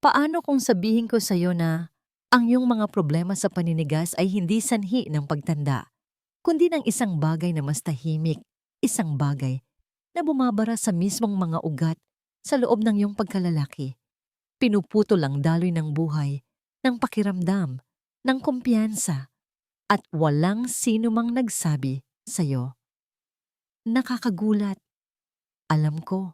Paano kung sabihin ko sa'yo na ang iyong mga problema sa paninigas ay hindi sanhi ng pagtanda, kundi ng isang bagay na mas tahimik, isang bagay na bumabara sa mismong mga ugat sa loob ng iyong pagkalalaki. Pinuputo lang daloy ng buhay, ng pakiramdam, ng kumpiyansa, at walang sino mang nagsabi sa'yo. Nakakagulat. Alam ko.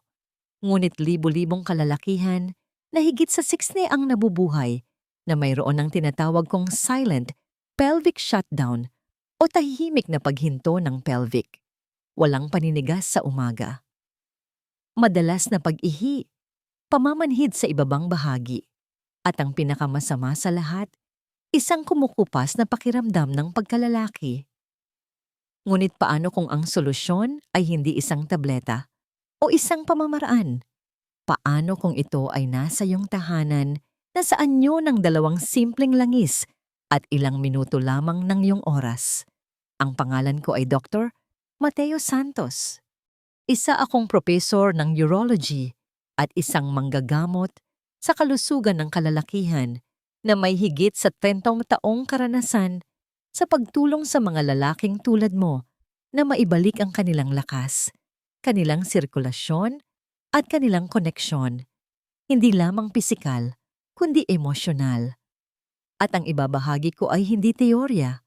Ngunit libo-libong kalalakihan na higit sa 60 ang nabubuhay na mayroon ng tinatawag kong silent pelvic shutdown o tahimik na paghinto ng pelvic. Walang paninigas sa umaga. Madalas na pag-ihi, pamamanhid sa ibabang bahagi, at ang pinakamasama sa lahat, isang kumukupas na pakiramdam ng pagkalalaki. Ngunit paano kung ang solusyon ay hindi isang tableta o isang pamamaraan? Paano kung ito ay nasa iyong tahanan na sa anyo ng dalawang simpleng langis at ilang minuto lamang ng iyong oras? Ang pangalan ko ay Dr. Mateo Santos. Isa akong profesor ng urology at isang manggagamot sa kalusugan ng kalalakihan na may higit sa 30 taong karanasan sa pagtulong sa mga lalaking tulad mo na maibalik ang kanilang lakas, kanilang sirkulasyon at kanilang koneksyon, hindi lamang pisikal, kundi emosyonal. At ang ibabahagi ko ay hindi teorya.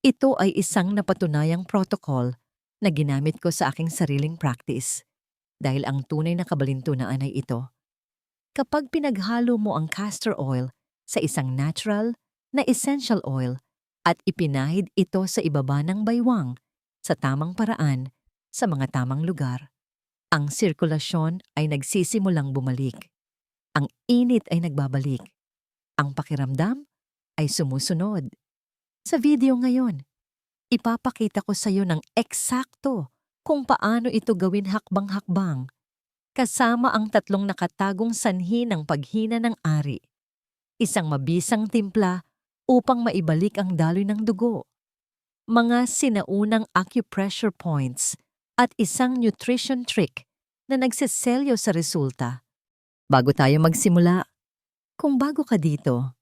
Ito ay isang napatunayang protocol na ginamit ko sa aking sariling practice dahil ang tunay na kabalintunaan ay ito. Kapag pinaghalo mo ang castor oil sa isang natural na essential oil at ipinahid ito sa ibaba ng baywang sa tamang paraan sa mga tamang lugar, ang sirkulasyon ay nagsisimulang bumalik. Ang init ay nagbabalik. Ang pakiramdam ay sumusunod. Sa video ngayon, ipapakita ko sa iyo ng eksakto kung paano ito gawin hakbang-hakbang, kasama ang tatlong nakatagong sanhi ng paghina ng ari. Isang mabisang timpla upang maibalik ang daloy ng dugo. Mga sinaunang acupressure points at isang nutrition trick na nagsiselyo sa resulta. Bago tayo magsimula, kung bago ka dito,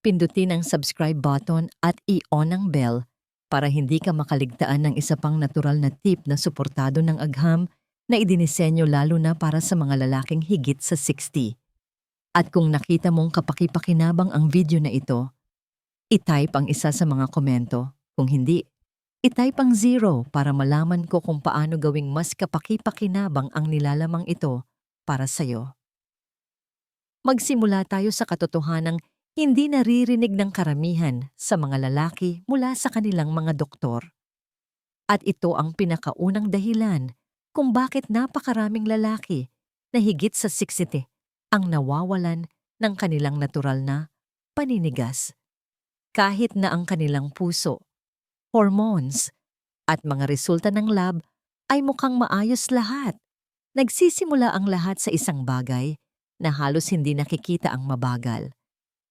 pindutin ang subscribe button at i-on ang bell para hindi ka makaligtaan ng isa pang natural na tip na suportado ng agham na idinisenyo lalo na para sa mga lalaking higit sa 60. At kung nakita mong kapakipakinabang ang video na ito, i-type ang isa sa mga komento. Kung hindi, I-type ang zero para malaman ko kung paano gawing mas kapaki-pakinabang ang nilalamang ito para sa'yo. Magsimula tayo sa katotohanang hindi naririnig ng karamihan sa mga lalaki mula sa kanilang mga doktor. At ito ang pinakaunang dahilan kung bakit napakaraming lalaki na higit sa 60 ang nawawalan ng kanilang natural na paninigas. Kahit na ang kanilang puso hormones, at mga resulta ng lab ay mukhang maayos lahat. Nagsisimula ang lahat sa isang bagay na halos hindi nakikita ang mabagal.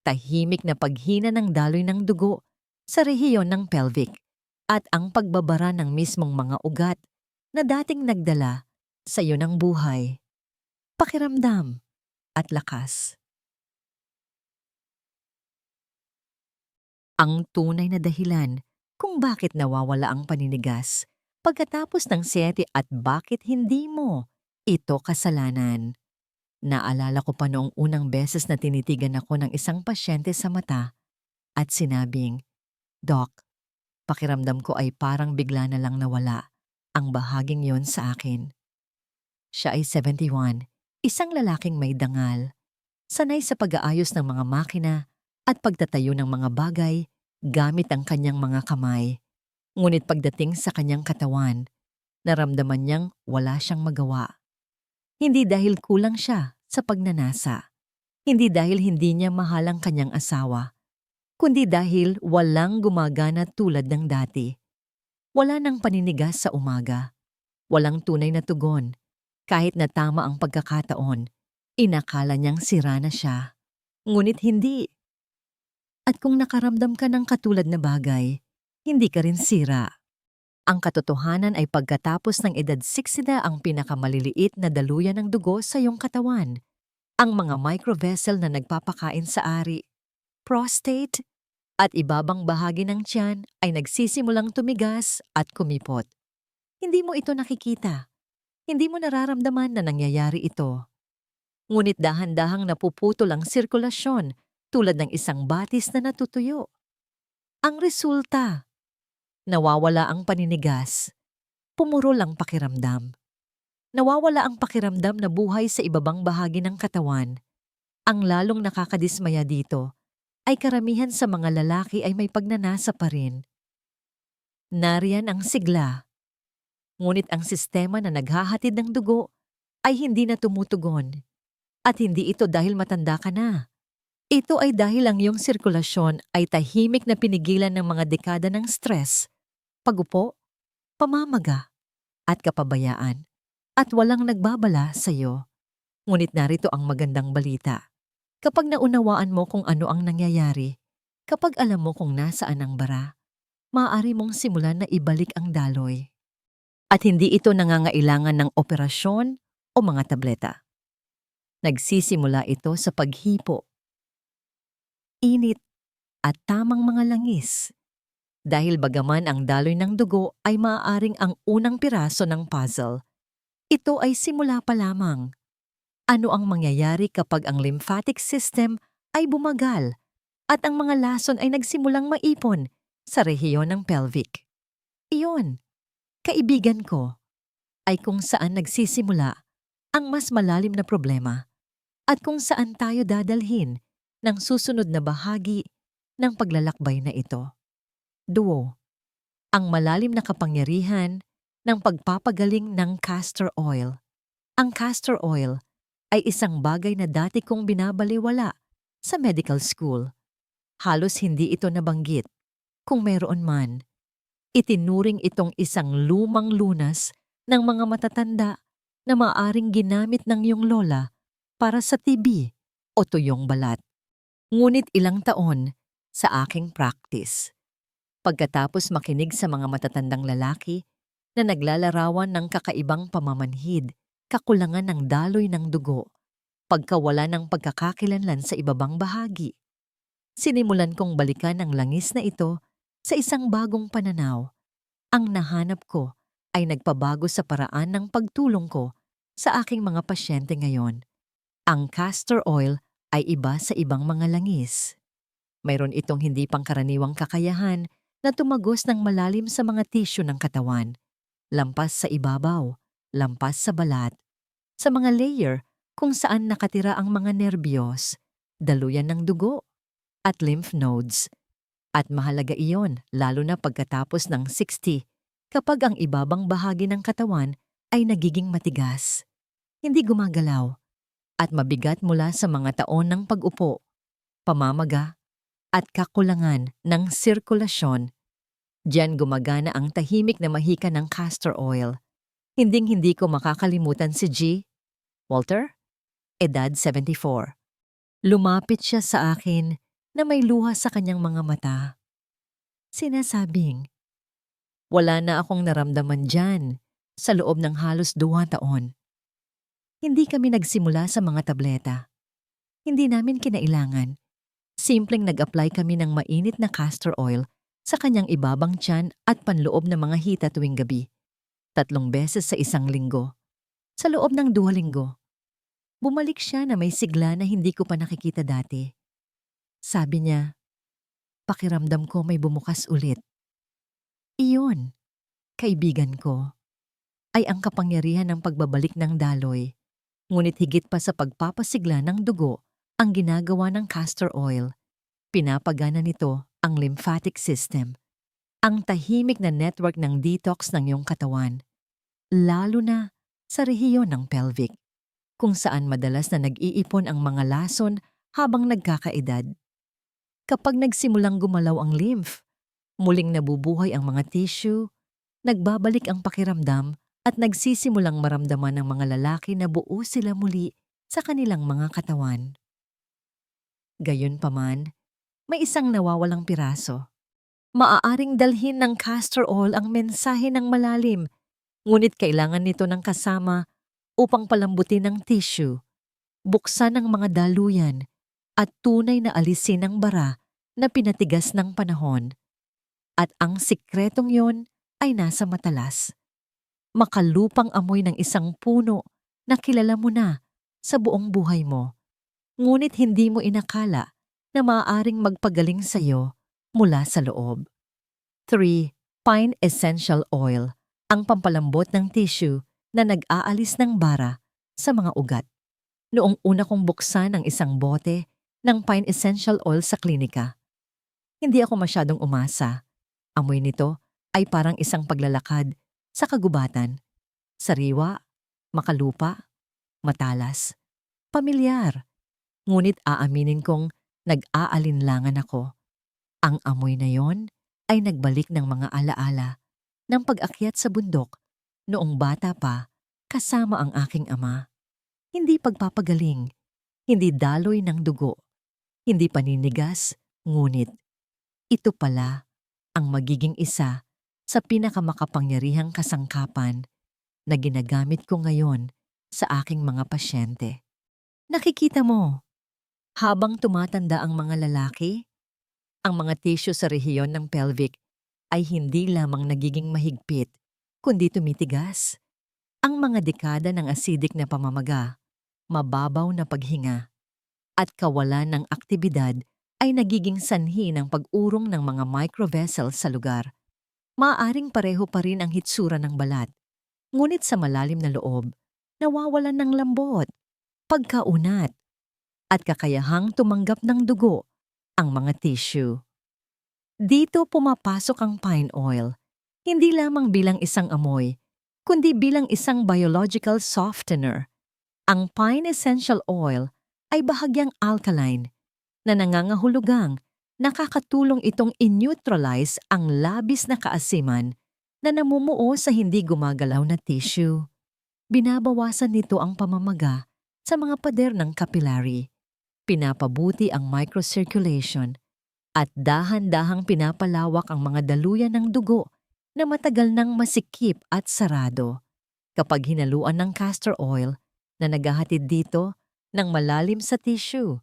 Tahimik na paghina ng daloy ng dugo sa rehiyon ng pelvic at ang pagbabara ng mismong mga ugat na dating nagdala sa iyo ng buhay. Pakiramdam at lakas. Ang tunay na dahilan kung bakit nawawala ang paninigas pagkatapos ng siyete at bakit hindi mo ito kasalanan. Naalala ko pa noong unang beses na tinitigan ako ng isang pasyente sa mata at sinabing, Doc, pakiramdam ko ay parang bigla na lang nawala ang bahaging yon sa akin. Siya ay 71, isang lalaking may dangal, sanay sa pag-aayos ng mga makina at pagtatayo ng mga bagay gamit ang kanyang mga kamay. Ngunit pagdating sa kanyang katawan, naramdaman niyang wala siyang magawa. Hindi dahil kulang siya sa pagnanasa. Hindi dahil hindi niya mahal ang kanyang asawa. Kundi dahil walang gumagana tulad ng dati. Wala nang paninigas sa umaga. Walang tunay na tugon. Kahit na tama ang pagkakataon, inakala niyang sira na siya. Ngunit hindi. At kung nakaramdam ka ng katulad na bagay, hindi ka rin sira. Ang katotohanan ay pagkatapos ng edad 60 na ang pinakamaliliit na daluyan ng dugo sa iyong katawan. ang mga microvessel na nagpapakain sa ari, prostate, at ibabang bahagi ng tiyan ay nagsisimulang tumigas at kumipot. Hindi mo ito nakikita. Hindi mo nararamdaman na nangyayari ito. Ngunit dahan-dahang napuputol ang sirkulasyon tulad ng isang batis na natutuyo. Ang resulta, nawawala ang paninigas, pumurol ang pakiramdam. Nawawala ang pakiramdam na buhay sa ibabang bahagi ng katawan. Ang lalong nakakadismaya dito ay karamihan sa mga lalaki ay may pagnanasa pa rin. Nariyan ang sigla. Ngunit ang sistema na naghahatid ng dugo ay hindi na tumutugon. At hindi ito dahil matanda ka na. Ito ay dahil ang iyong sirkulasyon ay tahimik na pinigilan ng mga dekada ng stress, pagupo, pamamaga, at kapabayaan. At walang nagbabala sa iyo. Ngunit narito ang magandang balita. Kapag naunawaan mo kung ano ang nangyayari, kapag alam mo kung nasaan ang bara, maaari mong simulan na ibalik ang daloy. At hindi ito nangangailangan ng operasyon o mga tableta. Nagsisimula ito sa paghipo, init, at tamang mga langis. Dahil bagaman ang daloy ng dugo ay maaaring ang unang piraso ng puzzle, ito ay simula pa lamang. Ano ang mangyayari kapag ang lymphatic system ay bumagal at ang mga lason ay nagsimulang maipon sa rehiyon ng pelvic? Iyon, kaibigan ko, ay kung saan nagsisimula ang mas malalim na problema at kung saan tayo dadalhin ng susunod na bahagi ng paglalakbay na ito. Duo, ang malalim na kapangyarihan ng pagpapagaling ng castor oil. Ang castor oil ay isang bagay na dati kong binabaliwala sa medical school. Halos hindi ito nabanggit. Kung meron man, itinuring itong isang lumang lunas ng mga matatanda na maaring ginamit ng iyong lola para sa TB o tuyong balat. Ngunit ilang taon sa aking practice. Pagkatapos makinig sa mga matatandang lalaki na naglalarawan ng kakaibang pamamanhid, kakulangan ng daloy ng dugo, pagkawala ng pagkakakilanlan sa ibabang bahagi. Sinimulan kong balikan ang langis na ito sa isang bagong pananaw. Ang nahanap ko ay nagpabago sa paraan ng pagtulong ko sa aking mga pasyente ngayon. Ang castor oil ay iba sa ibang mga langis. Mayroon itong hindi pangkaraniwang kakayahan na tumagos ng malalim sa mga tisyo ng katawan, lampas sa ibabaw, lampas sa balat, sa mga layer kung saan nakatira ang mga nerbiyos, daluyan ng dugo, at lymph nodes. At mahalaga iyon lalo na pagkatapos ng 60 kapag ang ibabang bahagi ng katawan ay nagiging matigas, hindi gumagalaw, at mabigat mula sa mga taon ng pag-upo, pamamaga, at kakulangan ng sirkulasyon. Diyan gumagana ang tahimik na mahika ng castor oil. Hinding-hindi ko makakalimutan si G. Walter, edad 74. Lumapit siya sa akin na may luha sa kanyang mga mata. Sinasabing, wala na akong naramdaman dyan sa loob ng halos duwa taon. Hindi kami nagsimula sa mga tableta. Hindi namin kinailangan. Simpleng nag-apply kami ng mainit na castor oil sa kanyang ibabang tiyan at panloob ng mga hita tuwing gabi. Tatlong beses sa isang linggo. Sa loob ng dua linggo. Bumalik siya na may sigla na hindi ko pa nakikita dati. Sabi niya, pakiramdam ko may bumukas ulit. Iyon, kaibigan ko, ay ang kapangyarihan ng pagbabalik ng daloy. Ngunit higit pa sa pagpapasigla ng dugo ang ginagawa ng castor oil. Pinapagana nito ang lymphatic system, ang tahimik na network ng detox ng iyong katawan, lalo na sa rehiyon ng pelvic, kung saan madalas na nag-iipon ang mga lason habang nagkakaedad. Kapag nagsimulang gumalaw ang lymph, muling nabubuhay ang mga tissue, nagbabalik ang pakiramdam at nagsisimulang maramdaman ng mga lalaki na buo sila muli sa kanilang mga katawan. Gayunpaman, may isang nawawalang piraso. Maaaring dalhin ng castor oil ang mensahe ng malalim, ngunit kailangan nito ng kasama upang palambutin ang tissue. buksan ang mga daluyan at tunay na alisin ang bara na pinatigas ng panahon. At ang sikretong yon ay nasa matalas. Makalupang amoy ng isang puno na kilala mo na sa buong buhay mo. Ngunit hindi mo inakala na maaaring magpagaling sa iyo mula sa loob. 3. Pine Essential Oil, ang pampalambot ng tissue na nag-aalis ng bara sa mga ugat. Noong una kong buksan ang isang bote ng Pine Essential Oil sa klinika, hindi ako masyadong umasa. Amoy nito ay parang isang paglalakad sa kagubatan. Sariwa, makalupa, matalas, pamilyar. Ngunit aaminin kong nag-aalinlangan ako. Ang amoy na yon ay nagbalik ng mga alaala ng pag-akyat sa bundok noong bata pa kasama ang aking ama. Hindi pagpapagaling, hindi daloy ng dugo, hindi paninigas, ngunit ito pala ang magiging isa sa pinakamakapangyarihang kasangkapan na ginagamit ko ngayon sa aking mga pasyente. Nakikita mo, habang tumatanda ang mga lalaki, ang mga tissue sa rehiyon ng pelvic ay hindi lamang nagiging mahigpit, kundi tumitigas. Ang mga dekada ng acidic na pamamaga, mababaw na paghinga, at kawalan ng aktibidad ay nagiging sanhi ng pag-urong ng mga microvessels sa lugar. Maaring pareho pa rin ang hitsura ng balat, ngunit sa malalim na loob, nawawalan ng lambot, pagkaunat, at kakayahang tumanggap ng dugo ang mga tissue. Dito pumapasok ang pine oil, hindi lamang bilang isang amoy, kundi bilang isang biological softener. Ang pine essential oil ay bahagyang alkaline na nangangahulugang nakakatulong itong in-neutralize ang labis na kaasiman na namumuo sa hindi gumagalaw na tissue. Binabawasan nito ang pamamaga sa mga pader ng capillary. Pinapabuti ang microcirculation at dahan-dahang pinapalawak ang mga daluyan ng dugo na matagal nang masikip at sarado. Kapag hinaluan ng castor oil na naghahatid dito ng malalim sa tissue,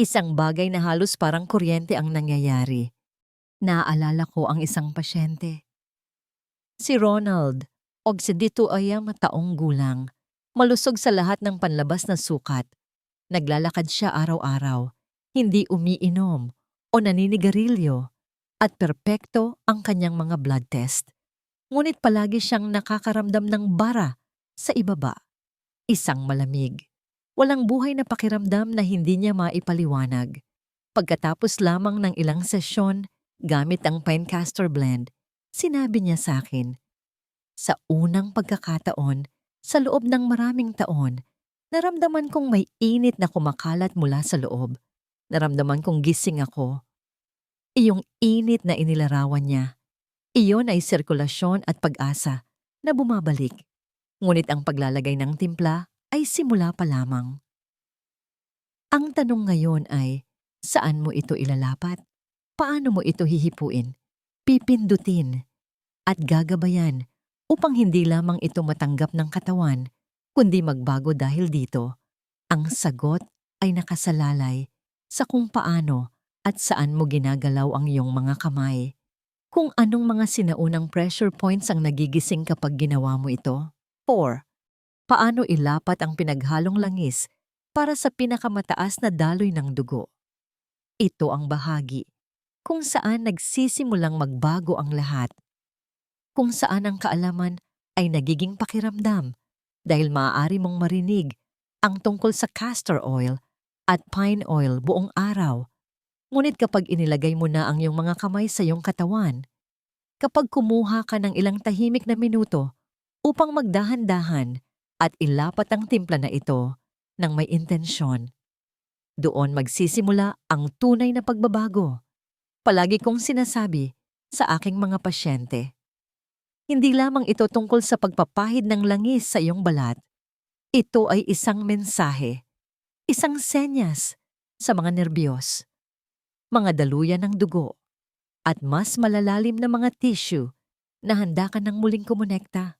Isang bagay na halos parang kuryente ang nangyayari. Naaalala ko ang isang pasyente. Si Ronald, ogsidito ay mataong gulang, malusog sa lahat ng panlabas na sukat. Naglalakad siya araw-araw, hindi umiinom o naninigarilyo, at perpekto ang kanyang mga blood test. Ngunit palagi siyang nakakaramdam ng bara sa ibaba. Isang malamig Walang buhay na pakiramdam na hindi niya maipaliwanag. Pagkatapos lamang ng ilang sesyon, gamit ang pine castor blend, sinabi niya sa akin, Sa unang pagkakataon, sa loob ng maraming taon, naramdaman kong may init na kumakalat mula sa loob. Naramdaman kong gising ako. Iyong init na inilarawan niya. Iyon ay sirkulasyon at pag-asa na bumabalik. Ngunit ang paglalagay ng timpla ay simula pa lamang. Ang tanong ngayon ay, saan mo ito ilalapat? Paano mo ito hihipuin? Pipindutin at gagabayan upang hindi lamang ito matanggap ng katawan, kundi magbago dahil dito. Ang sagot ay nakasalalay sa kung paano at saan mo ginagalaw ang iyong mga kamay. Kung anong mga sinaunang pressure points ang nagigising kapag ginawa mo ito. 4 paano ilapat ang pinaghalong langis para sa pinakamataas na daloy ng dugo. Ito ang bahagi kung saan nagsisimulang magbago ang lahat. Kung saan ang kaalaman ay nagiging pakiramdam dahil maaari mong marinig ang tungkol sa castor oil at pine oil buong araw. Ngunit kapag inilagay mo na ang iyong mga kamay sa iyong katawan, kapag kumuha ka ng ilang tahimik na minuto upang magdahan-dahan at ilapat ang timpla na ito ng may intensyon. Doon magsisimula ang tunay na pagbabago. Palagi kong sinasabi sa aking mga pasyente. Hindi lamang ito tungkol sa pagpapahid ng langis sa iyong balat. Ito ay isang mensahe, isang senyas sa mga nerbiyos, mga daluyan ng dugo, at mas malalalim na mga tissue na handa ka ng muling kumonekta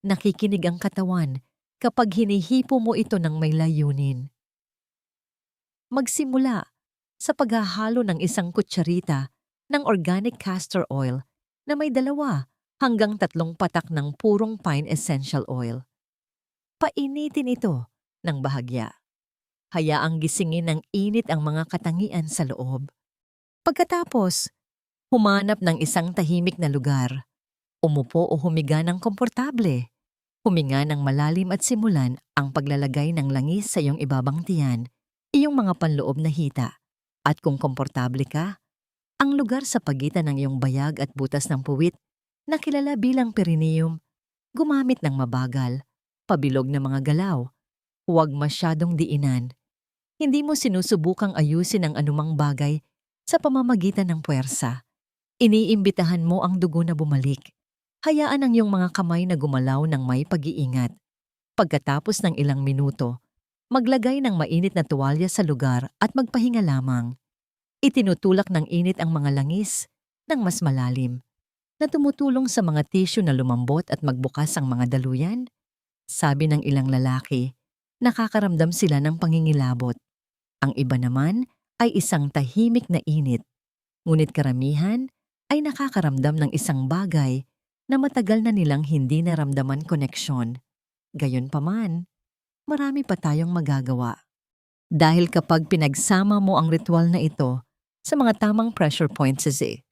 nakikinig ang katawan kapag hinihipo mo ito ng may layunin. Magsimula sa paghahalo ng isang kutsarita ng organic castor oil na may dalawa hanggang tatlong patak ng purong pine essential oil. Painitin ito ng bahagya. Hayaang gisingin ng init ang mga katangian sa loob. Pagkatapos, humanap ng isang tahimik na lugar. Umupo o humiga ng komportable. Huminga ng malalim at simulan ang paglalagay ng langis sa iyong ibabang tiyan, iyong mga panloob na hita. At kung komportable ka, ang lugar sa pagitan ng iyong bayag at butas ng puwit na kilala bilang perineum, gumamit ng mabagal, pabilog na mga galaw, huwag masyadong diinan. Hindi mo sinusubukang ayusin ang anumang bagay sa pamamagitan ng puwersa. Iniimbitahan mo ang dugo na bumalik. Hayaan ang iyong mga kamay na gumalaw ng may pag-iingat. Pagkatapos ng ilang minuto, maglagay ng mainit na tuwalya sa lugar at magpahinga lamang. Itinutulak ng init ang mga langis ng mas malalim na tumutulong sa mga tissue na lumambot at magbukas ang mga daluyan. Sabi ng ilang lalaki, nakakaramdam sila ng pangingilabot. Ang iba naman ay isang tahimik na init. Ngunit karamihan ay nakakaramdam ng isang bagay na matagal na nilang hindi naramdaman koneksyon. Gayunpaman, marami pa tayong magagawa. Dahil kapag pinagsama mo ang ritual na ito sa mga tamang pressure points eh,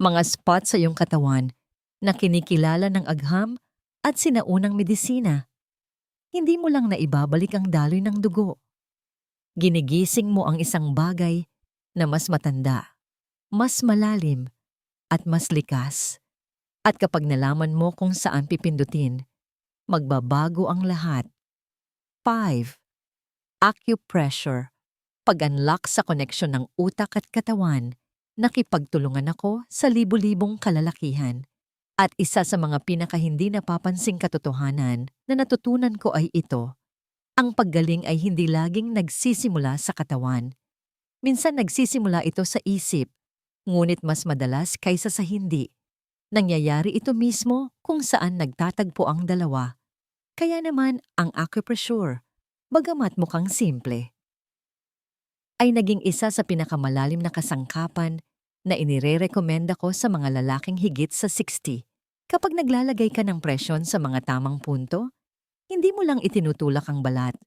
mga spot sa iyong katawan na kinikilala ng agham at sinaunang medisina. Hindi mo lang naibabalik ang daloy ng dugo ginigising mo ang isang bagay na mas matanda, mas malalim, at mas likas. At kapag nalaman mo kung saan pipindutin, magbabago ang lahat. 5. Acupressure. Pag-unlock sa koneksyon ng utak at katawan, nakipagtulungan ako sa libu-libong kalalakihan. At isa sa mga pinaka hindi napapansing katotohanan na natutunan ko ay ito ang paggaling ay hindi laging nagsisimula sa katawan. Minsan nagsisimula ito sa isip, ngunit mas madalas kaysa sa hindi. Nangyayari ito mismo kung saan nagtatagpo ang dalawa. Kaya naman ang acupressure, bagamat mukhang simple, ay naging isa sa pinakamalalim na kasangkapan na inirerekomenda ko sa mga lalaking higit sa 60. Kapag naglalagay ka ng presyon sa mga tamang punto, hindi mo lang itinutulak ang balat.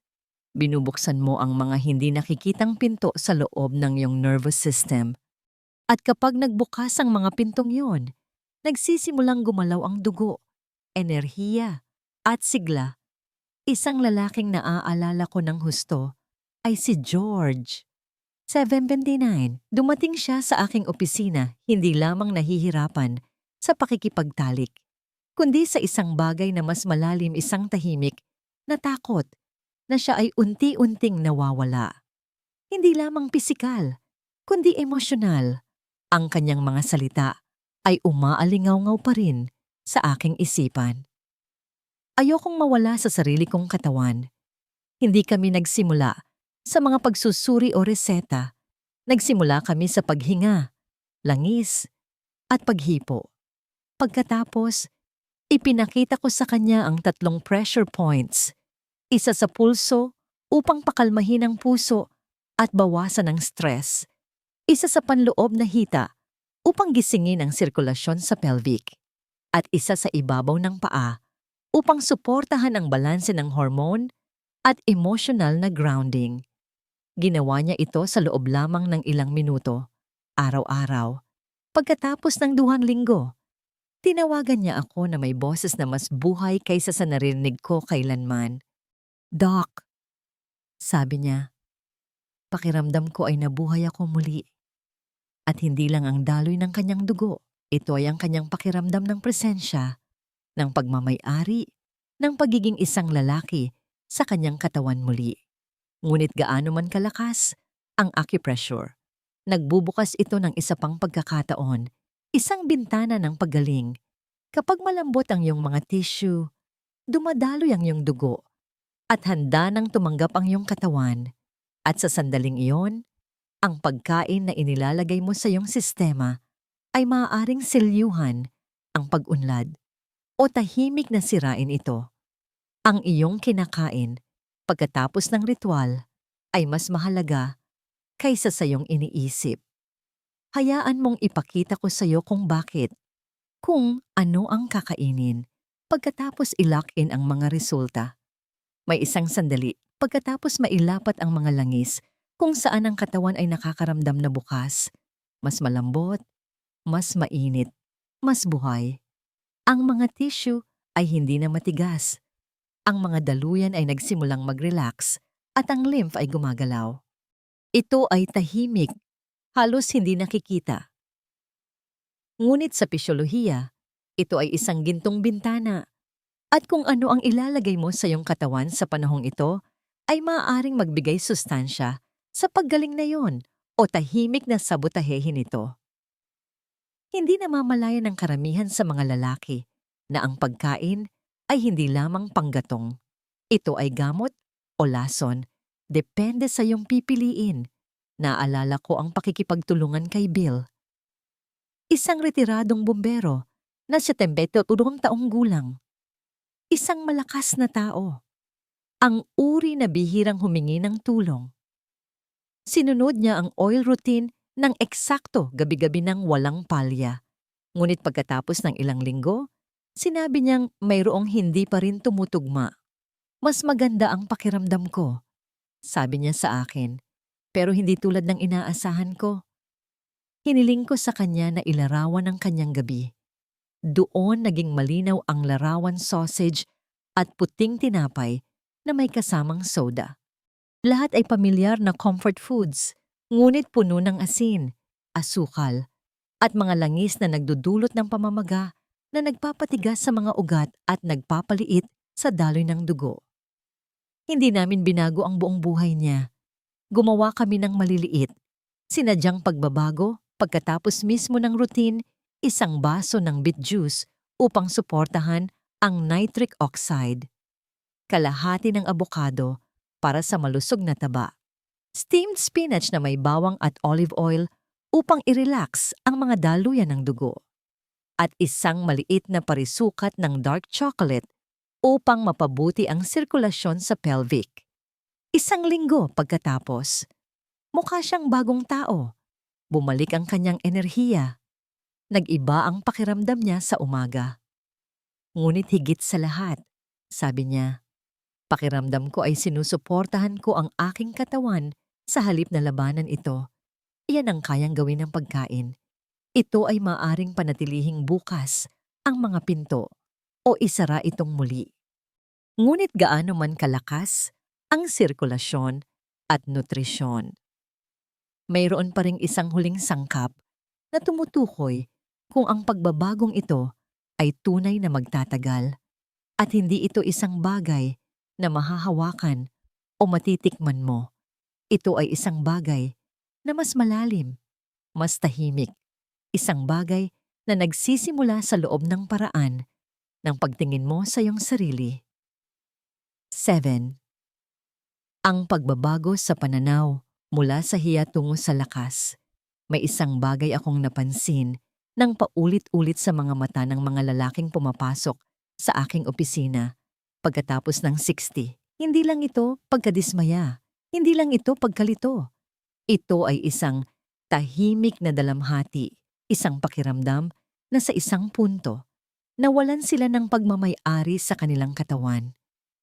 Binubuksan mo ang mga hindi nakikitang pinto sa loob ng iyong nervous system. At kapag nagbukas ang mga pintong yon, nagsisimulang gumalaw ang dugo, enerhiya, at sigla. Isang lalaking naaalala ko ng husto ay si George. 729, dumating siya sa aking opisina hindi lamang nahihirapan sa pakikipagtalik kundi sa isang bagay na mas malalim isang tahimik na takot na siya ay unti-unting nawawala. Hindi lamang pisikal, kundi emosyonal. Ang kanyang mga salita ay umaalingaw-ngaw pa rin sa aking isipan. Ayokong mawala sa sarili kong katawan. Hindi kami nagsimula sa mga pagsusuri o reseta. Nagsimula kami sa paghinga, langis, at paghipo. Pagkatapos, Ipinakita ko sa kanya ang tatlong pressure points. Isa sa pulso upang pakalmahin ang puso at bawasan ang stress. Isa sa panloob na hita upang gisingin ang sirkulasyon sa pelvic. At isa sa ibabaw ng paa upang suportahan ang balanse ng hormone at emotional na grounding. Ginawa niya ito sa loob lamang ng ilang minuto, araw-araw. Pagkatapos ng duhang linggo, Tinawagan niya ako na may boses na mas buhay kaysa sa narinig ko kailanman. Doc, sabi niya, pakiramdam ko ay nabuhay ako muli. At hindi lang ang daloy ng kanyang dugo, ito ay ang kanyang pakiramdam ng presensya, ng pagmamayari, ng pagiging isang lalaki sa kanyang katawan muli. Ngunit gaano man kalakas ang acupressure, nagbubukas ito ng isa pang pagkakataon Isang bintana ng paggaling. Kapag malambot ang iyong mga tissue, dumadaloy ang iyong dugo at handa nang tumanggap ang iyong katawan. At sa sandaling iyon, ang pagkain na inilalagay mo sa iyong sistema ay maaaring silyuhan ang pag-unlad o tahimik na sirain ito. Ang iyong kinakain pagkatapos ng ritual ay mas mahalaga kaysa sa iyong iniisip. Hayaan mong ipakita ko sa iyo kung bakit, kung ano ang kakainin, pagkatapos i-lock in ang mga resulta. May isang sandali pagkatapos mailapat ang mga langis kung saan ang katawan ay nakakaramdam na bukas, mas malambot, mas mainit, mas buhay. Ang mga tissue ay hindi na matigas. Ang mga daluyan ay nagsimulang mag-relax at ang lymph ay gumagalaw. Ito ay tahimik, halos hindi nakikita. Ngunit sa pisyolohiya, ito ay isang gintong bintana. At kung ano ang ilalagay mo sa iyong katawan sa panahong ito, ay maaaring magbigay sustansya sa paggaling na yon o tahimik na sabotahehin ito. Hindi namamalayan ng karamihan sa mga lalaki na ang pagkain ay hindi lamang panggatong. Ito ay gamot o lason, depende sa iyong pipiliin. Naalala ko ang pakikipagtulungan kay Bill. Isang retiradong bumbero na sa tembeto turong taong gulang. Isang malakas na tao. Ang uri na bihirang humingi ng tulong. Sinunod niya ang oil routine ng eksakto gabi-gabi ng walang palya. Ngunit pagkatapos ng ilang linggo, sinabi niyang mayroong hindi pa rin tumutugma. Mas maganda ang pakiramdam ko, sabi niya sa akin, pero hindi tulad ng inaasahan ko. Hiniling ko sa kanya na ilarawan ang kanyang gabi. Doon naging malinaw ang larawan sausage at puting tinapay na may kasamang soda. Lahat ay pamilyar na comfort foods, ngunit puno ng asin, asukal, at mga langis na nagdudulot ng pamamaga na nagpapatigas sa mga ugat at nagpapaliit sa daloy ng dugo. Hindi namin binago ang buong buhay niya. Gumawa kami ng maliliit. Sinadyang pagbabago pagkatapos mismo ng routine, isang baso ng beet juice upang suportahan ang nitric oxide. Kalahati ng abokado para sa malusog na taba. Steamed spinach na may bawang at olive oil upang i-relax ang mga daluyan ng dugo. At isang maliit na parisukat ng dark chocolate upang mapabuti ang sirkulasyon sa pelvic. Isang linggo pagkatapos, mukha siyang bagong tao. Bumalik ang kanyang enerhiya. Nag-iba ang pakiramdam niya sa umaga. Ngunit higit sa lahat, sabi niya, pakiramdam ko ay sinusuportahan ko ang aking katawan sa halip na labanan ito. Iyan ang kayang gawin ng pagkain. Ito ay maaring panatilihing bukas ang mga pinto o isara itong muli. Ngunit gaano man kalakas ang sirkulasyon at nutrisyon. Mayroon pa ring isang huling sangkap na tumutukoy kung ang pagbabagong ito ay tunay na magtatagal at hindi ito isang bagay na mahahawakan o matitikman mo. Ito ay isang bagay na mas malalim, mas tahimik, isang bagay na nagsisimula sa loob ng paraan ng pagtingin mo sa iyong sarili. 7. Ang pagbabago sa pananaw mula sa hiya tungo sa lakas. May isang bagay akong napansin nang paulit-ulit sa mga mata ng mga lalaking pumapasok sa aking opisina pagkatapos ng 60. Hindi lang ito pagkadismaya, hindi lang ito pagkalito. Ito ay isang tahimik na dalamhati, isang pakiramdam na sa isang punto nawalan sila ng pagmamayari sa kanilang katawan,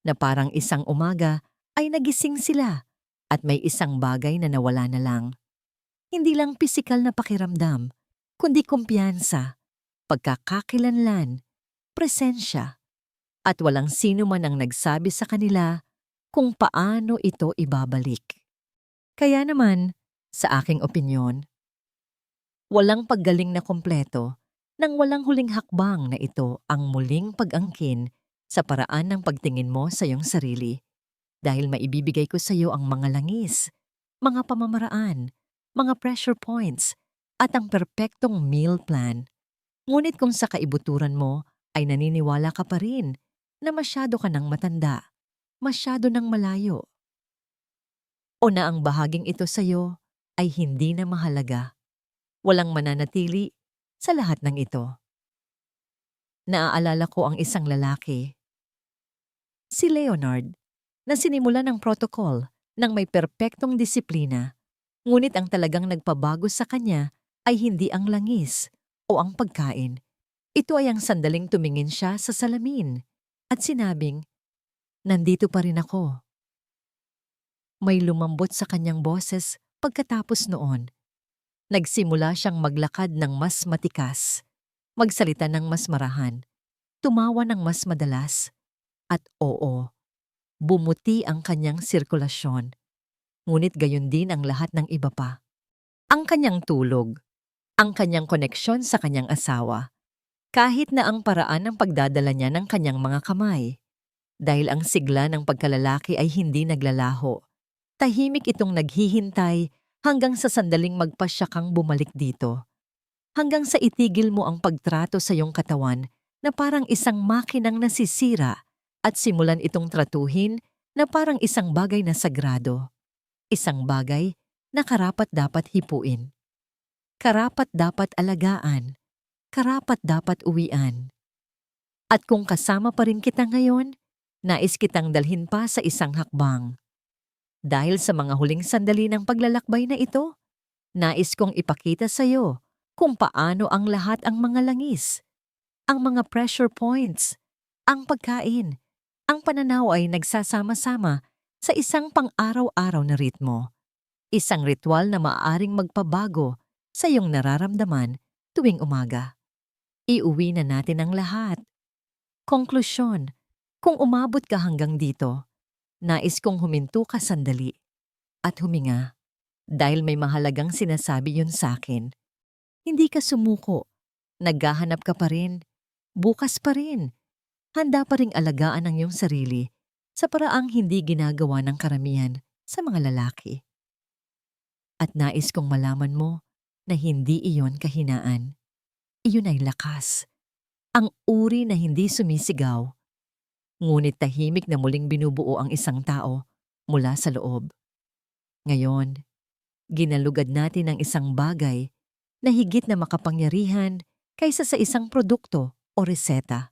na parang isang umaga ay nagising sila at may isang bagay na nawala na lang. Hindi lang pisikal na pakiramdam, kundi kumpiyansa, pagkakakilanlan, presensya, at walang sino man ang nagsabi sa kanila kung paano ito ibabalik. Kaya naman, sa aking opinyon, walang paggaling na kompleto nang walang huling hakbang na ito ang muling pag-angkin sa paraan ng pagtingin mo sa iyong sarili. Dahil maibibigay ko sa iyo ang mga langis, mga pamamaraan, mga pressure points, at ang perpektong meal plan. Ngunit kung sa kaibuturan mo ay naniniwala ka pa rin na masyado ka nang matanda, masyado nang malayo, o na ang bahaging ito sa iyo ay hindi na mahalaga, walang mananatili sa lahat ng ito. Naaalala ko ang isang lalaki. Si Leonard, na sinimula ng protocol ng may perpektong disiplina, ngunit ang talagang nagpabago sa kanya ay hindi ang langis o ang pagkain. Ito ay ang sandaling tumingin siya sa salamin at sinabing, Nandito pa rin ako. May lumambot sa kanyang boses pagkatapos noon. Nagsimula siyang maglakad ng mas matikas, magsalita ng mas marahan, tumawa ng mas madalas, at oo, bumuti ang kanyang sirkulasyon. Ngunit gayon din ang lahat ng iba pa. Ang kanyang tulog, ang kanyang koneksyon sa kanyang asawa, kahit na ang paraan ng pagdadala niya ng kanyang mga kamay. Dahil ang sigla ng pagkalalaki ay hindi naglalaho. Tahimik itong naghihintay hanggang sa sandaling magpasya kang bumalik dito. Hanggang sa itigil mo ang pagtrato sa iyong katawan na parang isang makinang nasisira at simulan itong tratuhin na parang isang bagay na sagrado. Isang bagay na karapat dapat hipuin. Karapat dapat alagaan. Karapat dapat uwian. At kung kasama pa rin kita ngayon, nais kitang dalhin pa sa isang hakbang. Dahil sa mga huling sandali ng paglalakbay na ito, nais kong ipakita sa iyo kung paano ang lahat ang mga langis, ang mga pressure points, ang pagkain, ang pananaw ay nagsasama-sama sa isang pang-araw-araw na ritmo. Isang ritual na maaaring magpabago sa iyong nararamdaman tuwing umaga. Iuwi na natin ang lahat. Konklusyon, kung umabot ka hanggang dito, nais kong huminto ka sandali at huminga dahil may mahalagang sinasabi yun sa akin. Hindi ka sumuko, naghahanap ka pa rin, bukas pa rin, handa pa ring alagaan ang iyong sarili sa paraang hindi ginagawa ng karamihan sa mga lalaki. At nais kong malaman mo na hindi iyon kahinaan. Iyon ay lakas. Ang uri na hindi sumisigaw. Ngunit tahimik na muling binubuo ang isang tao mula sa loob. Ngayon, ginalugad natin ang isang bagay na higit na makapangyarihan kaysa sa isang produkto o reseta.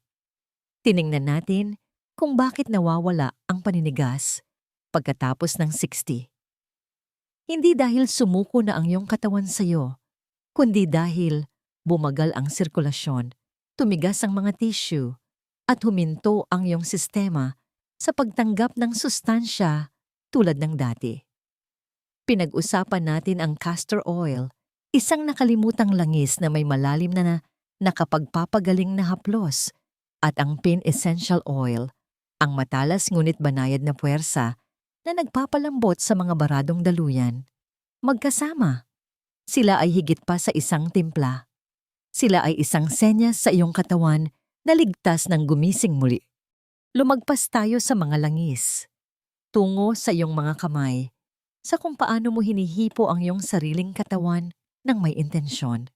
Tiningnan natin kung bakit nawawala ang paninigas pagkatapos ng 60. Hindi dahil sumuko na ang iyong katawan sa iyo, kundi dahil bumagal ang sirkulasyon, tumigas ang mga tissue, at huminto ang iyong sistema sa pagtanggap ng sustansya tulad ng dati. Pinag-usapan natin ang castor oil, isang nakalimutang langis na may malalim na, na nakapagpapagaling na haplos, at ang pin essential oil, ang matalas ngunit banayad na puwersa na nagpapalambot sa mga baradong daluyan. Magkasama, sila ay higit pa sa isang timpla. Sila ay isang senyas sa iyong katawan na ligtas ng gumising muli. Lumagpas tayo sa mga langis. Tungo sa iyong mga kamay sa kung paano mo hinihipo ang iyong sariling katawan ng may intensyon.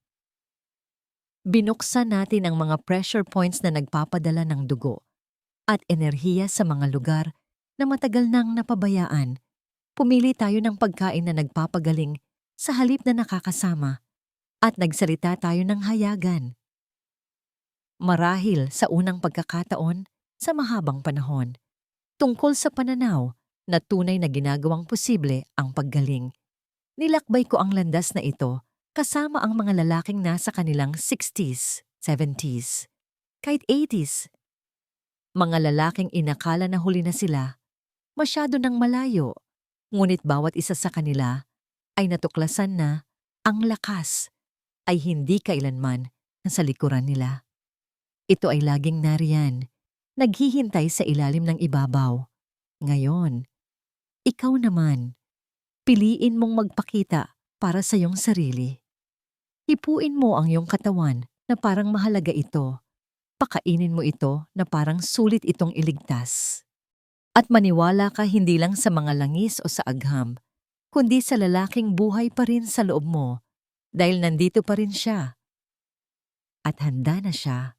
Binuksan natin ang mga pressure points na nagpapadala ng dugo at enerhiya sa mga lugar na matagal nang napabayaan. Pumili tayo ng pagkain na nagpapagaling sa halip na nakakasama at nagsalita tayo ng hayagan. Marahil sa unang pagkakataon sa mahabang panahon, tungkol sa pananaw na tunay na ginagawang posible ang paggaling. Nilakbay ko ang landas na ito kasama ang mga lalaking nasa kanilang 60s, 70s, kahit 80s. Mga lalaking inakala na huli na sila, masyado nang malayo, ngunit bawat isa sa kanila ay natuklasan na ang lakas ay hindi kailanman nasa likuran nila. Ito ay laging nariyan, naghihintay sa ilalim ng ibabaw. Ngayon, ikaw naman, piliin mong magpakita para sa iyong sarili. Hipuin mo ang iyong katawan na parang mahalaga ito. Pakainin mo ito na parang sulit itong iligtas. At maniwala ka hindi lang sa mga langis o sa agham, kundi sa lalaking buhay pa rin sa loob mo dahil nandito pa rin siya. At handa na siya